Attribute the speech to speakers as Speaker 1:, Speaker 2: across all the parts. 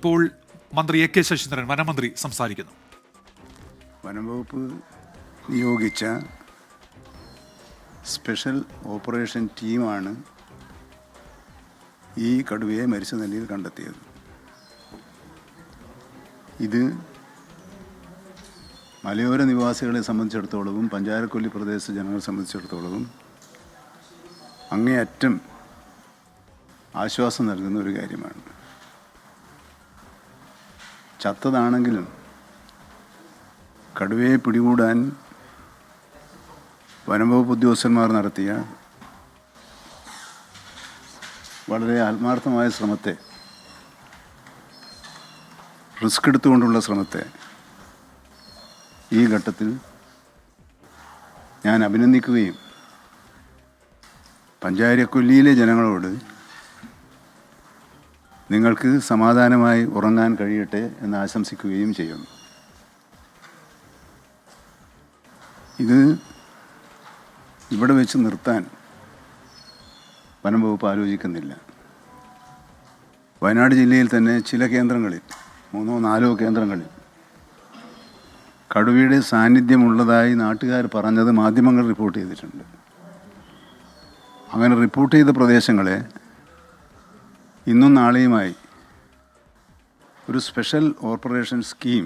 Speaker 1: ഇപ്പോൾ മന്ത്രി A K Saseendran വനമന്ത്രി സംസാരിക്കുന്നു.
Speaker 2: വനംവകുപ്പ് നിയോഗിച്ച സ്പെഷ്യൽ ഓപ്പറേഷൻ ടീമാണ് ഈ കടുവയെ മരിച്ച നിലയിൽ കണ്ടെത്തിയത്. ഇത് മലയോര നിവാസികളെ സംബന്ധിച്ചിടത്തോളവും പഞ്ചാരക്കൊല്ലി പ്രദേശ ജനങ്ങളെ സംബന്ധിച്ചിടത്തോളവും അങ്ങേയറ്റം ആശ്വാസം നൽകുന്ന ഒരു കാര്യമാണ്. ചത്തതാണെങ്കിലും കടുവയെ പിടികൂടാൻ വനംവകുപ്പ് ഉദ്യോഗസ്ഥന്മാർ നടത്തിയ വളരെ ആത്മാർത്ഥമായ ശ്രമത്തെ റിസ്ക് എടുത്തുകൊണ്ടുള്ള ശ്രമത്തെ ഈ ഘട്ടത്തിൽ ഞാൻ അഭിനന്ദിക്കുകയും പഞ്ചായക്കൊല്ലിയിലെ ജനങ്ങളോട് നിങ്ങൾക്ക് സമാധാനമായി ഉറങ്ങാൻ കഴിയട്ടെ എന്ന് ആശംസിക്കുകയും ചെയ്യുന്നു. ഇത് ഇവിടെ വെച്ച് നിർത്താൻ വനം വകുപ്പ് ആലോചിക്കുന്നില്ല. വയനാട് ജില്ലയിൽ തന്നെ ചില കേന്ദ്രങ്ങളിൽ മൂന്നോ നാലോ കേന്ദ്രങ്ങളിൽ കടുവയുടെ സാന്നിധ്യമുള്ളതായി നാട്ടുകാർ പറഞ്ഞത് മാധ്യമങ്ങൾ റിപ്പോർട്ട് ചെയ്തിട്ടുണ്ട്. അങ്ങനെ റിപ്പോർട്ട് ചെയ്ത പ്രദേശങ്ങളെ ഇന്നും നാളെയുമായി ഒരു സ്പെഷ്യൽ ഓപ്പറേഷൻ സ്കീം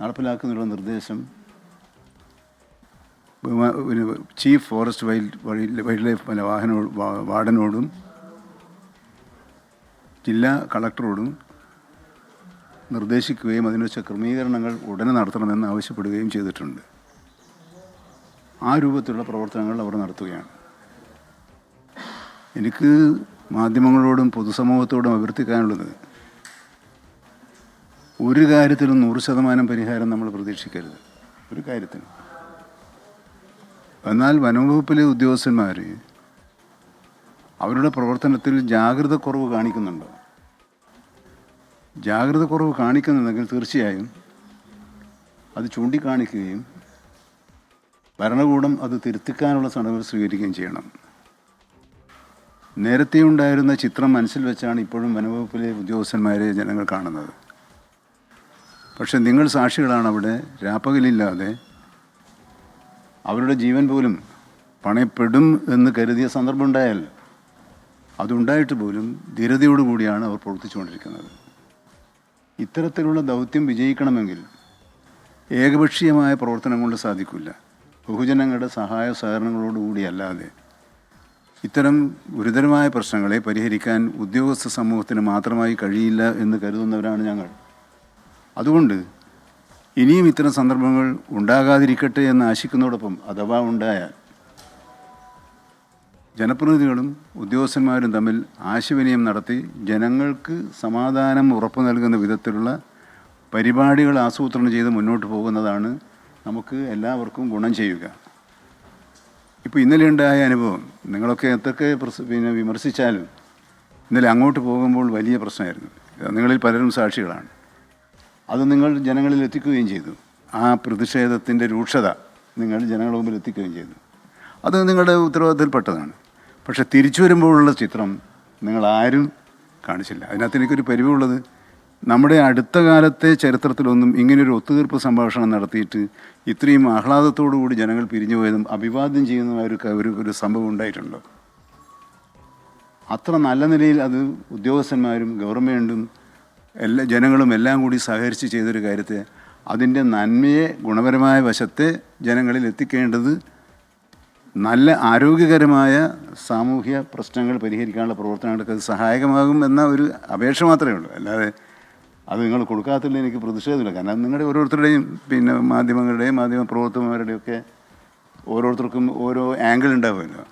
Speaker 2: നടപ്പിലാക്കുന്നതിനുള്ള നിർദ്ദേശം chief forest wild wildlife പിന്നെ വാഹനോ വാർഡനോടും ജില്ലാ കളക്ടറോടും നിർദ്ദേശിക്കുകയും അതിനുവച്ച ക്രമീകരണങ്ങൾ ഉടനെ നടത്തണമെന്ന് ആവശ്യപ്പെടുകയും ചെയ്തിട്ടുണ്ട്. ആ രൂപത്തിലുള്ള പ്രവർത്തനങ്ങൾ അവർ നടത്തുകയാണ്. എനിക്ക് മാധ്യമങ്ങളോടും പൊതുസമൂഹത്തോടും അഭ്യർത്ഥിക്കാനുള്ളത് ഒരു കാര്യത്തിലും നൂറ് ശതമാനം പരിഹാരം നമ്മൾ പ്രതീക്ഷിക്കരുത്. ഒരു കാര്യത്തിൽ എന്നാൽ വനംവകുപ്പിലെ ഉദ്യോഗസ്ഥന്മാർ അവരുടെ പ്രവർത്തനത്തിൽ ജാഗ്രത കുറവ് കാണിക്കുന്നുണ്ടോ. ജാഗ്രത കുറവ് കാണിക്കുന്നുണ്ടെങ്കിൽ തീർച്ചയായും അത് ചൂണ്ടിക്കാണിക്കുകയും ഭരണകൂടം അത് തിരുത്തിക്കാനുള്ള നടപടി സ്വീകരിക്കുകയും ചെയ്യണം. നേരത്തെ ഉണ്ടായിരുന്ന ചിത്രം മനസ്സിൽ വെച്ചാണ് ഇപ്പോഴും വനവകുപ്പിലെ ഉദ്യോഗസ്ഥന്മാരെ ജനങ്ങൾ കാണുന്നത്. പക്ഷെ നിങ്ങൾ സാക്ഷികളാണ് അവിടെ രാപ്പകലില്ലാതെ അവരുടെ ജീവൻ പോലും പണയപ്പെടും എന്ന് കരുതിയ സന്ദർഭം ഉണ്ടായാൽ അതുണ്ടായിട്ട് പോലും ധീരതയോടുകൂടിയാണ് അവർ പ്രവർത്തിച്ചുകൊണ്ടിരിക്കുന്നത്. ഇത്തരത്തിലുള്ള ദൗത്യം വിജയിക്കണമെങ്കിൽ ഏകപക്ഷീയമായ പ്രവർത്തനം കൊണ്ട് സാധിക്കില്ല. ബഹുജനങ്ങളുടെ സഹായ സഹകരണങ്ങളോടുകൂടി അല്ലാതെ ഇത്തരം ഗുരുതരമായ പ്രശ്നങ്ങളെ പരിഹരിക്കാൻ ഉദ്യോഗസ്ഥ സമൂഹത്തിന് മാത്രമായി കഴിയില്ല എന്ന് കരുതുന്നവരാണ് ഞങ്ങൾ. അതുകൊണ്ട് ഇനിയും ഇത്തരം സന്ദർഭങ്ങൾ ഉണ്ടാകാതിരിക്കട്ടെ എന്ന് ആശിക്കുന്നതോടൊപ്പം അഥവാ ഉണ്ടായാൽ ജനപ്രതിനിധികളും ഉദ്യോഗസ്ഥന്മാരും തമ്മിൽ ആശയവിനിമയം നടത്തി ജനങ്ങൾക്ക് സമാധാനം ഉറപ്പു നൽകുന്ന വിധത്തിലുള്ള പരിപാടികൾ ആസൂത്രണം ചെയ്ത് മുന്നോട്ട് പോകുന്നതാണ് നമുക്ക് എല്ലാവർക്കും ഗുണം ചെയ്യുക. ഇപ്പോൾ ഇന്നലെ ഉണ്ടായ അനുഭവം നിങ്ങളൊക്കെ എന്തൊക്കെ പിന്നെ വിമർശിച്ചാലും ഇന്നലെ അങ്ങോട്ട് പോകുമ്പോൾ വലിയ പ്രശ്നമായിരുന്നു. നിങ്ങളിൽ പലരും സാക്ഷികളാണ്. അത് നിങ്ങൾ ജനങ്ങളിൽ എത്തിക്കുകയും ചെയ്തു. ആ പ്രതിഷേധത്തിന്റെ രൂക്ഷത നിങ്ങൾ ജനങ്ങളുടെ മുമ്പിൽ എത്തിക്കുകയും ചെയ്തു. അത് നിങ്ങളുടെ ഉത്തരവാദിത്തത്തിൽപ്പെട്ടതാണ് പക്ഷേ തിരിച്ചു വരുമ്പോഴുള്ള ചിത്രം നിങ്ങൾ ആരും കാണിച്ചില്ല. അതിനകത്ത് എനിക്കൊരു പരിവുള്ളത് നമ്മുടെ അടുത്ത കാലത്തെ ചരിത്രത്തിലൊന്നും ഇങ്ങനൊരു ഒത്തുതീർപ്പ് സംഭാഷണം നടത്തിയിട്ട് ഇത്രയും ആഹ്ലാദത്തോടു കൂടി ജനങ്ങൾ പിരിഞ്ഞു പോയതും അഭിവാദ്യം ചെയ്യുന്ന ഒരു ഒരു ഒരു സംഭവം ഉണ്ടായിട്ടുണ്ടോ? അത്ര നല്ല നിലയിൽ അത് ഉദ്യോഗസ്ഥന്മാരും ഗവൺമെന്റും എല്ലാ ജനങ്ങളും എല്ലാം കൂടി സഹകരിച്ച് ചെയ്തൊരു കാര്യത്തെ അതിന്റെ നന്മയെ ഗുണപരമായ വശത്തെ ജനങ്ങളിൽ എത്തിക്കേണ്ടത് നല്ല ആരോഗ്യകരമായ സാമൂഹ്യ പ്രശ്നങ്ങൾ പരിഹരിക്കാനുള്ള പ്രവർത്തനങ്ങൾക്ക് അത് സഹായകമാകും എന്ന ഒരു അപേക്ഷ മാത്രമേ ഉള്ളൂ. അല്ലാതെ അത് നിങ്ങൾ കൊടുക്കാത്തതിൽ എനിക്ക് പ്രതിഷേധമില്ല. കാരണം നിങ്ങളുടെ ഓരോരുത്തരുടെയും പിന്നെ മാധ്യമങ്ങളുടെയും മാധ്യമ പ്രവർത്തകന്മാരുടെയൊക്കെ ഓരോരുത്തർക്കും ഓരോ ആംഗിൾ ഉണ്ടാവുമല്ലോ.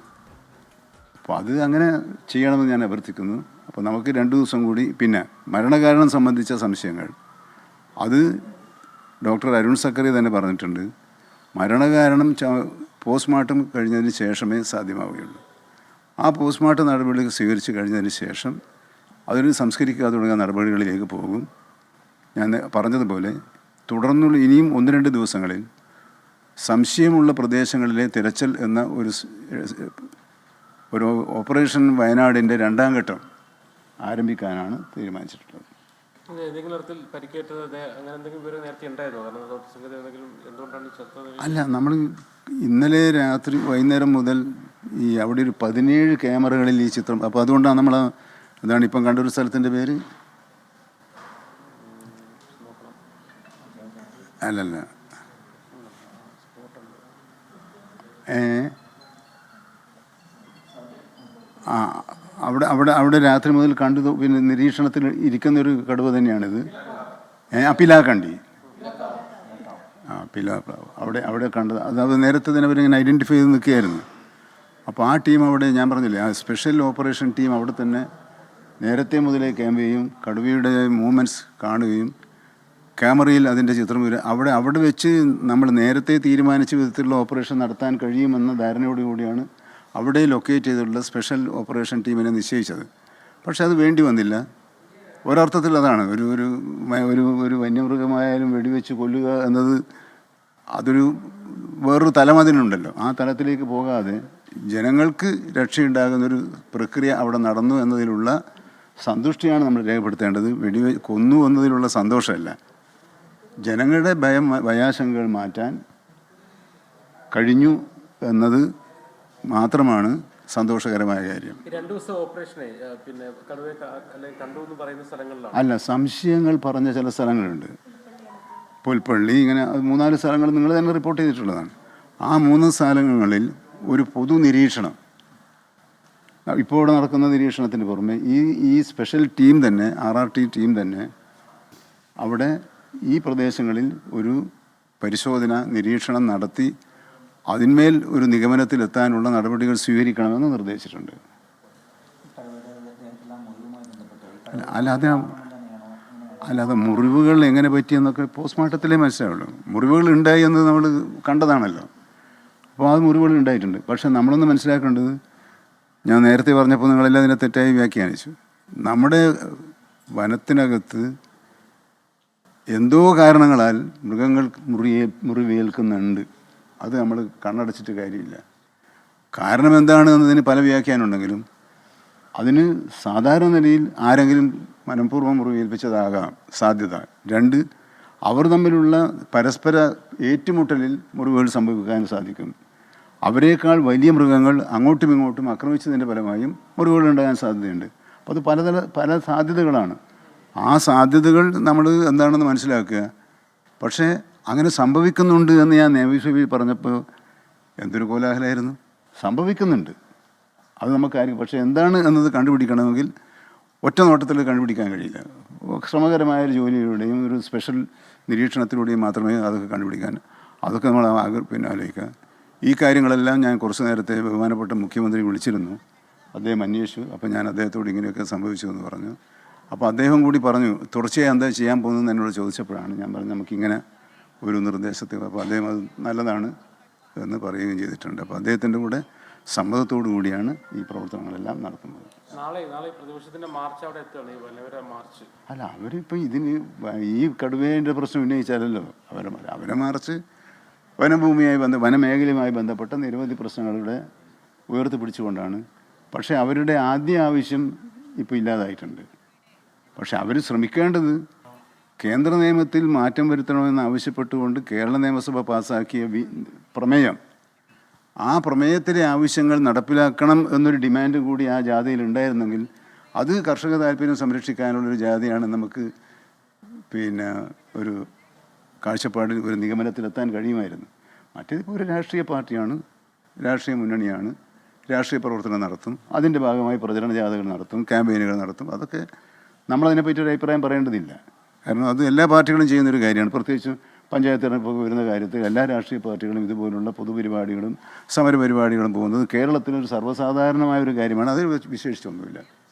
Speaker 2: അപ്പോൾ അത് അങ്ങനെ ചെയ്യണമെന്ന് ഞാൻ അഭ്യർത്ഥിക്കുന്നു. അപ്പോൾ നമുക്ക് രണ്ട് ദിവസം കൂടി പിന്നെ മരണകാരണം സംബന്ധിച്ച സംശയങ്ങൾ. അത് ഡോക്ടർ അരുൺ സക്കറി തന്നെ പറഞ്ഞിട്ടുണ്ട്. മരണകാരണം പോസ്റ്റ്മോർട്ടം കഴിഞ്ഞതിന് ശേഷമേ സാധ്യമാവുകയുള്ളൂ. ആ പോസ്റ്റ്മോർട്ടം നടപടികൾ സ്വീകരിച്ച് കഴിഞ്ഞതിന് ശേഷം അതിന് സംസ്കരിക്കാതെ തുടങ്ങിയ നടപടികളിലേക്ക് പോകും. ഞാൻ പറഞ്ഞതുപോലെ തുടർന്നുള്ള ഇനിയും ഒന്ന് രണ്ട് ദിവസങ്ങളിൽ സംശയമുള്ള പ്രദേശങ്ങളിലെ തിരച്ചിൽ എന്ന ഒരു ഒരു ഓപ്പറേഷൻ വയനാടിന്റെ രണ്ടാം ഘട്ടം ആരംഭിക്കാനാണ് തീരുമാനിച്ചിട്ടുള്ളത്. അല്ല നമ്മൾ ഇന്നലെ രാത്രി വൈകുന്നേരം മുതൽ ഈ അവിടെ ഒരു പതിനേഴ് ക്യാമറകളിൽ ഈ ചിത്രം അപ്പോൾ അതുകൊണ്ടാണ് നമ്മൾ എന്താണ് ഇപ്പം കണ്ടൊരു സ്ഥലത്തിന്റെ പേര് അല്ലല്ല. ഏ? ആ അവിടെ അവിടെ അവിടെ രാത്രി മുതൽ കണ്ടു പിന്നെ നിരീക്ഷണത്തിൽ ഇരിക്കുന്ന ഒരു കടുവ തന്നെയാണിത്. ഏ ആ പിലാക്കണ്ടി ആ പിലാപ്രാവ് അവിടെ അവിടെ കണ്ടത്. അത് നേരത്തെ തന്നെ അവരിങ്ങനെ ഐഡന്റിഫൈ ചെയ്ത് നിൽക്കുകയായിരുന്നു. അപ്പോൾ ആ ടീം അവിടെ ഞാൻ പറഞ്ഞില്ലേ ആ സ്പെഷ്യൽ ഓപ്പറേഷൻ ടീം അവിടെ തന്നെ നേരത്തെ മുതലേ ക്യാമ്പ് ചെയ്യും കടുവയുടെ മൂവ്മെന്റ്സ് കാണുകയും ക്യാമറയിൽ അതിന്റെ ചിത്രം വരും. അവിടെ അവിടെ വെച്ച് നമ്മൾ നേരത്തെ തീരുമാനിച്ച വിധത്തിലുള്ള ഓപ്പറേഷൻ നടത്താൻ കഴിയുമെന്ന ധാരണയോടുകൂടിയാണ് അവിടെ ലൊക്കേറ്റ് ചെയ്തിട്ടുള്ള സ്പെഷ്യൽ ഓപ്പറേഷൻ ടീമിനെ നിശ്ചയിച്ചത്. പക്ഷേ അത് വേണ്ടി വന്നില്ല. ഒരർത്ഥത്തിൽ അതാണ്. ഒരു ഒരു ഒരു ഒരു വന്യമൃഗമായാലും വെടിവെച്ച് കൊല്ലുക എന്നത് അതൊരു വേറൊരു തലം അതിനുണ്ടല്ലോ. ആ തലത്തിലേക്ക് പോകാതെ ജനങ്ങൾക്ക് രക്ഷയുണ്ടാകുന്നൊരു പ്രക്രിയ അവിടെ നടന്നു എന്നതിലുള്ള സന്തുഷ്ടിയാണ് നമ്മൾ രേഖപ്പെടുത്തേണ്ടത്. വെടിവെ കൊന്നു എന്നതിലുള്ള സന്തോഷമല്ല. ജനങ്ങളുടെ ഭയം ഭയാശങ്കകൾ മാറ്റാൻ കഴിഞ്ഞു എന്നത് മാത്രമാണ് സന്തോഷകരമായ കാര്യം. അല്ല സംശയങ്ങൾ പറഞ്ഞ ചില സ്ഥലങ്ങളുണ്ട്. പുൽപ്പള്ളി ഇങ്ങനെ മൂന്നാൽ സ്ഥലങ്ങൾ നിങ്ങൾ തന്നെ റിപ്പോർട്ട് ചെയ്തിട്ടുള്ളതാണ്. ആ മൂന്ന് സ്ഥലങ്ങളിൽ ഒരു പൊതു നിരീക്ഷണം. ഇപ്പോൾ ഇവിടെ നടക്കുന്ന നിരീക്ഷണത്തിന് പുറമെ ഈ ഈ സ്പെഷ്യൽ ടീം തന്നെ ആർ ആർ ടി ടീം തന്നെ അവിടെ ഈ പ്രദേശങ്ങളിൽ ഒരു പരിശോധന നിരീക്ഷണം നടത്തി അതിന്മേൽ ഒരു നിഗമനത്തിലെത്താനുള്ള നടപടികൾ സ്വീകരിക്കണമെന്ന് നിർദ്ദേശിച്ചിട്ടുണ്ട്. അല്ല അല്ലാതെ അല്ലാതെ മുറിവുകൾ എങ്ങനെ പറ്റിയെന്നൊക്കെ പോസ്റ്റ്മോർട്ടത്തിലേ മനസ്സിലാവുള്ളൂ. മുറിവുകൾ ഉണ്ടായി എന്ന് നമ്മൾ കണ്ടതാണല്ലോ. അപ്പോൾ ആ മുറിവുകൾ ഉണ്ടായിട്ടുണ്ട്. പക്ഷെ നമ്മളൊന്ന് മനസ്സിലാക്കേണ്ടത് ഞാൻ നേരത്തെ പറഞ്ഞപ്പോൾ നിങ്ങളെല്ലാം അതിനെ തെറ്റായി വ്യാഖ്യാനിച്ചു. നമ്മുടെ വനത്തിനകത്ത് എന്തോ കാരണങ്ങളാൽ മൃഗങ്ങൾ മുറിയെ മുറിവേൽക്കുന്നുണ്ട്. അത് നമ്മൾ കണ്ണടച്ചിട്ട് കാര്യമില്ല. കാരണം എന്താണ് എന്നതിന് പല വ്യാഖ്യാനമുണ്ടെങ്കിലും അതിന് സാധാരണ നിലയിൽ ആരെങ്കിലും മനഃപൂർവം മുറിവേൽപ്പിച്ചതാകാം സാധ്യത. രണ്ട് അവർ തമ്മിലുള്ള പരസ്പര ഏറ്റുമുട്ടലിൽ മുറിവുകൾ സംഭവിക്കാൻ സാധിക്കും. അവരെക്കാൾ വലിയ മൃഗങ്ങൾ അങ്ങോട്ടും ഇങ്ങോട്ടും ആക്രമിച്ചതിന്റെ ഫലമായും മുറിവുകൾ ഉണ്ടാകാൻ സാധ്യതയുണ്ട്. അപ്പോൾ അത് പലതര പല സാധ്യതകളാണ്. ആ സാധ്യതകൾ നമ്മൾ എന്താണെന്ന് മനസ്സിലാക്കുക. പക്ഷേ അങ്ങനെ സംഭവിക്കുന്നുണ്ട് എന്ന് ഞാൻ നിയമസഭയിൽ പറഞ്ഞപ്പോൾ എന്തൊരു കോലാഹലമായിരുന്നു. സംഭവിക്കുന്നുണ്ട്. അത് നമുക്കായിരിക്കും പക്ഷേ എന്താണ് എന്നത് കണ്ടുപിടിക്കണമെങ്കിൽ ഒറ്റ നോട്ടത്തിൽ കണ്ടുപിടിക്കാൻ കഴിയില്ല. ശ്രമകരമായ ഒരു ജോലിയിലൂടെയും ഒരു സ്പെഷ്യൽ നിരീക്ഷണത്തിലൂടെയും മാത്രമേ അതൊക്കെ കണ്ടുപിടിക്കാൻ അതൊക്കെ നമ്മൾ പിന്നെ ആലോചിക്കുക. ഈ കാര്യങ്ങളെല്ലാം ഞാൻ കുറച്ച് നേരത്തെ ബഹുമാനപ്പെട്ട മുഖ്യമന്ത്രി വിളിച്ചിരുന്നു. അദ്ദേഹം അന്വേഷിച്ചു. അപ്പോൾ ഞാൻ അദ്ദേഹത്തോട് ഇങ്ങനെയൊക്കെ സംഭവിച്ചു എന്ന് പറഞ്ഞു. അപ്പോൾ അദ്ദേഹം കൂടി പറഞ്ഞു തുടർച്ചയായി എന്താ ചെയ്യാൻ പോകുന്നതെന്ന് എന്നോട് ചോദിച്ചപ്പോഴാണ് ഞാൻ പറഞ്ഞു നമുക്കിങ്ങനെ ഒരു നിർദ്ദേശത്തെ അപ്പോൾ അദ്ദേഹം അത് നല്ലതാണ് എന്ന് പറയുകയും ചെയ്തിട്ടുണ്ട്. അപ്പോൾ അദ്ദേഹത്തിന്റെ കൂടെ സമ്മതത്തോടു കൂടിയാണ് ഈ പ്രവർത്തനങ്ങളെല്ലാം നടത്തുന്നത് അല്ല അവരിപ്പോൾ ഇതിന് ഈ കടുവേന്റെ പ്രശ്നം ഉന്നയിച്ചാലല്ലോ അവരെ അവരെ മാർച്ച് വനഭൂമിയായി ബന്ധ വനമേഖലയുമായി ബന്ധപ്പെട്ട നിരവധി പ്രശ്നങ്ങളുടെ ഉയർത്തിപ്പിടിച്ചുകൊണ്ടാണ്. പക്ഷേ അവരുടെ ആദ്യ ആവശ്യം ഇപ്പോൾ ഇല്ലാതായിട്ടുണ്ട്. പക്ഷെ അവർ ശ്രമിക്കേണ്ടത് കേന്ദ്ര നിയമത്തിൽ മാറ്റം വരുത്തണമെന്ന് ആവശ്യപ്പെട്ടുകൊണ്ട് കേരള നിയമസഭ പാസ്സാക്കിയ പ്രമേയം. ആ പ്രമേയത്തിലെ ആവശ്യങ്ങൾ നടപ്പിലാക്കണം എന്നൊരു ഡിമാൻഡ് കൂടി ആ ജാഥയിൽ ഉണ്ടായിരുന്നെങ്കിൽ അത് കർഷക താല്പര്യം സംരക്ഷിക്കാനുള്ളൊരു ജാഥയാണ് നമുക്ക് പിന്നെ ഒരു കാഴ്ചപ്പാടിൽ ഒരു നിഗമനത്തിലെത്താൻ കഴിയുമായിരുന്നു. മറ്റേതിപ്പോൾ ഒരു രാഷ്ട്രീയ പാർട്ടിയാണ് രാഷ്ട്രീയ മുന്നണിയാണ് രാഷ്ട്രീയ പ്രവർത്തനം നടത്തും അതിന്റെ ഭാഗമായി പ്രചരണ ജാഥകൾ നടത്തും ക്യാമ്പയിനുകൾ നടത്തും അതൊക്കെ നമ്മളതിനെപ്പറ്റി ഒരു അഭിപ്രായം പറയേണ്ടതില്ല. കാരണം അത് എല്ലാ പാർട്ടികളും ചെയ്യുന്നൊരു കാര്യമാണ്. പ്രത്യേകിച്ച് പഞ്ചായത്ത് തിരഞ്ഞെടുപ്പ് വരുന്ന കാര്യത്തിൽ എല്ലാ രാഷ്ട്രീയ പാർട്ടികളും ഇതുപോലുള്ള പൊതുപരിപാടികളും സമരപരിപാടികളും പോകുന്നത് കേരളത്തിലൊരു സർവസാധാരണമായ ഒരു കാര്യമാണ്. അതിൽ വിശേഷിച്ചൊന്നുമില്ല.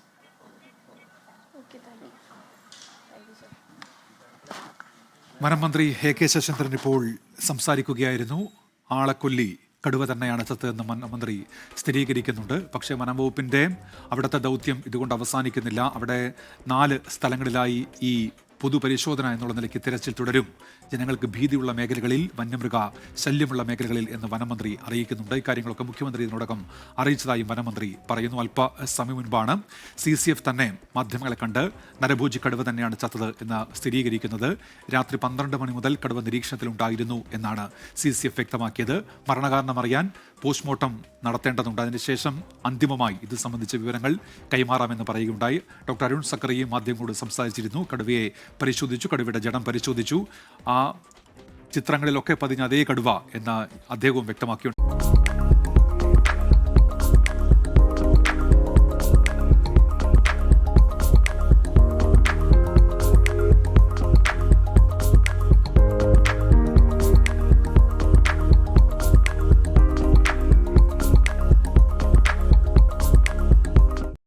Speaker 1: വനം മന്ത്രി എ കെ ശശീന്ദ്രൻ ഇപ്പോൾ സംസാരിക്കുകയായിരുന്നു. ആളെക്കൊല്ലി. കടുവ തന്നെയാണ് ചത്തതെന്ന് മന്ത്രി സ്ഥിരീകരിക്കുന്നുണ്ട്. പക്ഷേ വനംവകുപ്പിന്റെ അവിടുത്തെ ദൗത്യം ഇതുകൊണ്ട് അവസാനിക്കുന്നില്ല. അവിടെ നാല് സ്ഥലങ്ങളിലായി ഈ പൊതുപരിശോധന എന്നുള്ള നിലയ്ക്ക് തിരച്ചിൽ തുടരും. ജനങ്ങൾക്ക് ഭീതിയുള്ള മേഖലകളിൽ വന്യമൃഗ ശല്യമുള്ള മേഖലകളിൽ എന്ന് വനമന്ത്രി അറിയിക്കുന്നുണ്ട്. ഇക്കാര്യങ്ങളൊക്കെ മുഖ്യമന്ത്രി ഇതിനോടകം അറിയിച്ചതായും വനമന്ത്രി പറയുന്നു. അല്പ സമയം മുൻപാണ് സി സി എഫ് തന്നെ മാധ്യമങ്ങളെ കണ്ട് നരഭോജി കടുവ തന്നെയാണ് ചത്തത് എന്ന് സ്ഥിരീകരിക്കുന്നത്. രാത്രി പന്ത്രണ്ട് മണി മുതൽ കടുവ നിരീക്ഷണത്തിലുണ്ടായിരുന്നു എന്നാണ് സി സി എഫ് വ്യക്തമാക്കിയത്. മരണകാരണം അറിയാൻ പോസ്റ്റ്മോർട്ടം നടത്തേണ്ടതുണ്ട്. അതിനുശേഷം അന്തിമമായി ഇത് സംബന്ധിച്ച വിവരങ്ങൾ കൈമാറാമെന്ന് പറയുകയുണ്ടായി. ഡോക്ടർ അരുൺ സക്കറിയും മാധ്യമങ്ങളോട് സംസാരിച്ചിരുന്നു. കടുവയെ പരിശോധിച്ചു കടുവയുടെ ജഡം പരിശോധിച്ചു. ആ ചിത്രങ്ങളിലൊക്കെ പതിഞ്ഞ അതേ കടുവ എന്ന് അദ്ദേഹവും വ്യക്തമാക്കിയുണ്ട്.